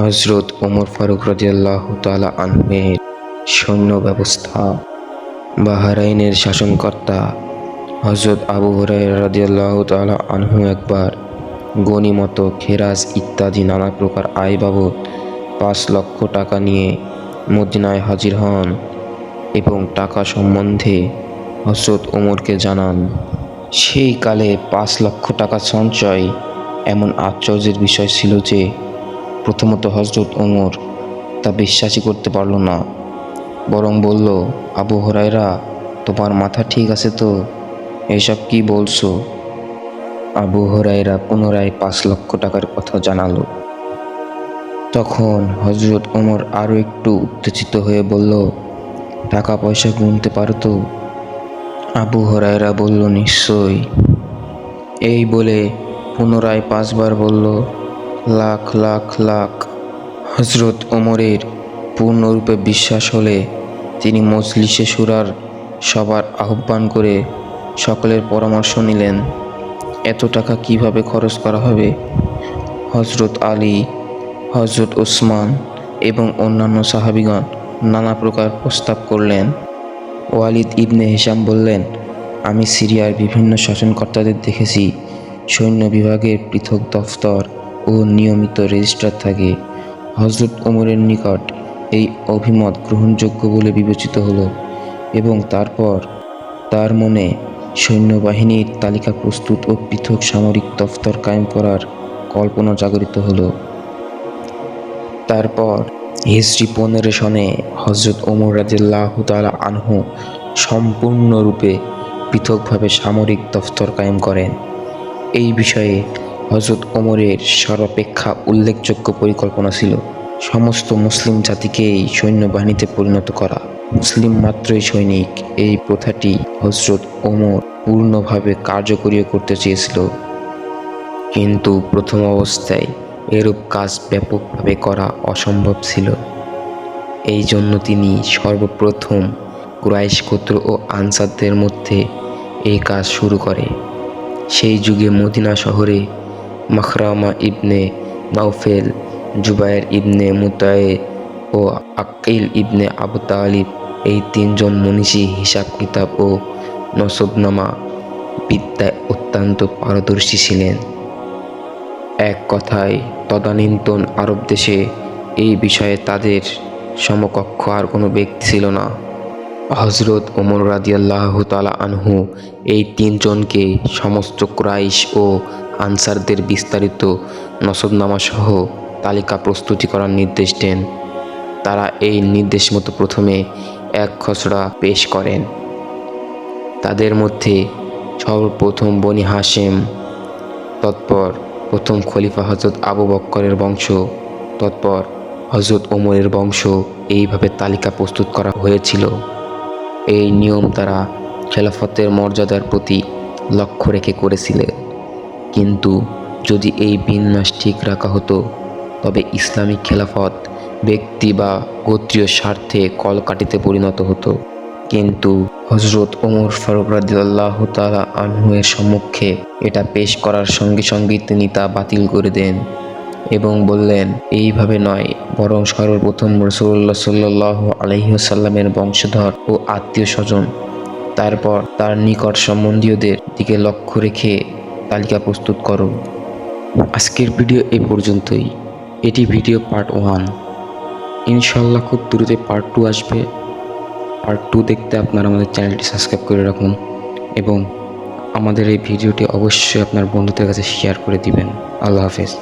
হজরত ওমর ফারুক রাজিয়াল্লাহ তালা আনহের সৈন্য ব্যবস্থা। বাহারাইনের শাসনকর্তা হজরত আবু হরাই রাজিয়াল্লাহ তালা আনহু একবার গনিমত খেরাজ ইত্যাদি নানা প্রকার আয় বাবদ পাঁচ লক্ষ টাকা নিয়ে মদিনায় হাজির হন এবং টাকা সম্বন্ধে হজরত ওমরকে জানান, সেই কালে পাঁচ লক্ষ টাকা সঞ্চয় এমন আশ্চর্যের বিষয় ছিল যে প্রথমত হজরত ওমর তা বিশ্বাসই করতে পারল না, বরং বলল, আবু হরাইরা তোমার মাথা ঠিক আছে তো? এসব কি বলছো? আবু হরাইরা পুনরায় পাঁচ লক্ষ টাকার কথা জানালো। তখন হজরত ওমর আরও একটু উত্তেজিত হয়ে বলল টাকা পয়সা গুনতে পারো তো? আবু হরাইরা বলল, নিশ্চয়ই। এই বলে পুনরায় পাঁচবার বলল লাখ লাখ লাখ। হজরত ওমরের পূর্ণরূপে বিশ্বাস হলে তিনি মজলিসে সুরার সবার আহ্বান করে সকলের পরামর্শ নিলেন, এত টাকা কীভাবে খরচ করা হবে? হজরত আলী হজরত ওসমান এবং অন্যান্য সাহাবিগণ নানা প্রকার প্রস্তাব করলেন। ওয়ালিদ ইবনে হিসাম বললেন, আমি সিরিয়ার বিভিন্ন শাসনকর্তাদের দেখেছি, সৈন্য বিভাগের পৃথক দফতর ও নিয়মিত রেজিস্ট্রার থাকে। হজরত ওমরের নিকট এই অভিমত গ্রহণযোগ্য বলে বিবেচিত হলো এবং তারপর তার মনে সৈন্যবাহিনীর তালিকা প্রস্তুত ও পৃথক সামরিক দফতর কায়েম করার কল্পনা জাগরিত হলো। তারপর হিজরি পনেরো সনে হজরত ওমর রাজিল্লাহ তালা আনহু সম্পূর্ণরূপে পৃথকভাবে সামরিক দফতর কায়েম করেন। এই বিষয়ে হজরত ওমরের সর্বাপেক্ষা উল্লেখযোগ্য পরিকল্পনা ছিল সমস্ত মুসলিম জাতিকেই সৈন্যবাহিনীতে পরিণত করা। মুসলিম মাত্রই সৈনিক এই প্রথাটি হজরত ওমর পূর্ণভাবে কার্যকরীয় করতে চেয়েছিল। কিন্তু প্রথম অবস্থায় এরূপ কাজ ব্যাপকভাবে করা অসম্ভব ছিল। এই জন্য তিনি সর্বপ্রথম কুরাইশ গোত্র ও আনসারদের মধ্যে এই কাজ শুরু করে। সেই যুগে মদিনা শহরে মখরামা ইবনে নাউফেল জুবায়ের ইবনে মুতায়ে ও আকিল ইবনে আবু তালিব এই তিনজন মনীষী হিসাব কিতাব ও নসবনামা বিদ্যায় অত্যন্ত পারদর্শী ছিলেন। এক কথায়, তদানীন্তন আরব দেশে এই বিষয়ে তাদের সমকক্ষ আর কোনো ব্যক্তি ছিল না। হজরত ওমর রাদিয়াল্লাহ তালা আনহু এই তিনজনকে সমস্ত ক্রাইশ ও আনসারদের বিস্তারিত নসবনামা সহ তালিকা প্রস্তুতি করার নির্দেশ দেন। তারা এই নির্দেশ মতো প্রথমে এক খসড়া পেশ করেন। তাদের মধ্যে সর্বপ্রথম বনি হাশেম, তৎপর প্রথম খলিফা হজরত আবু বক্করের বংশ, তৎপর হজরত ওমরের বংশ এইভাবে তালিকা প্রস্তুত করা হয়েছিল। এই নিয়ম তারা খেলাফতের মর্যাদার প্রতি লক্ষ্য রেখে করেছিলেন। কিন্তু যদি এই বিন্যাস ঠিক রাখা হতো, তবে ইসলামিক খেলাফত ব্যক্তি বা গোত্রীয় স্বার্থে কলকাটিতে পরিণত হতো। কিন্তু হজরত ওমর ফারুক রাদিয়াল্লাহ তালা আনহুয়ের সম্মুখে এটা পেশ করার সঙ্গে সঙ্গে তিনি তা বাতিল করে দেন এবং বললেন, এইভাবে নয়, বরং সর্বপ্রথম রসুল্লাহ সাল্লাহ আলহিহসাল্লামের বংশধর ও আত্মীয় স্বজন, তারপর তার নিকট সম্বন্ধীয়দের দিকে লক্ষ্য রেখে তালিকা প্রস্তুত করো। আজকের ভিডিও এ পর্যন্তই। এটি ভিডিও পার্ট ওয়ান। ইনশাল্লাহ খুব দ্রুতই পার্ট টু আসবে। পার্ট টু দেখতে আপনারা আমাদের চ্যানেলটি সাবস্ক্রাইব করে রাখুন এবং আমাদের এই ভিডিওটি অবশ্যই আপনার বন্ধুদের কাছে শেয়ার করে দিবেন। আল্লাহ হাফেজ।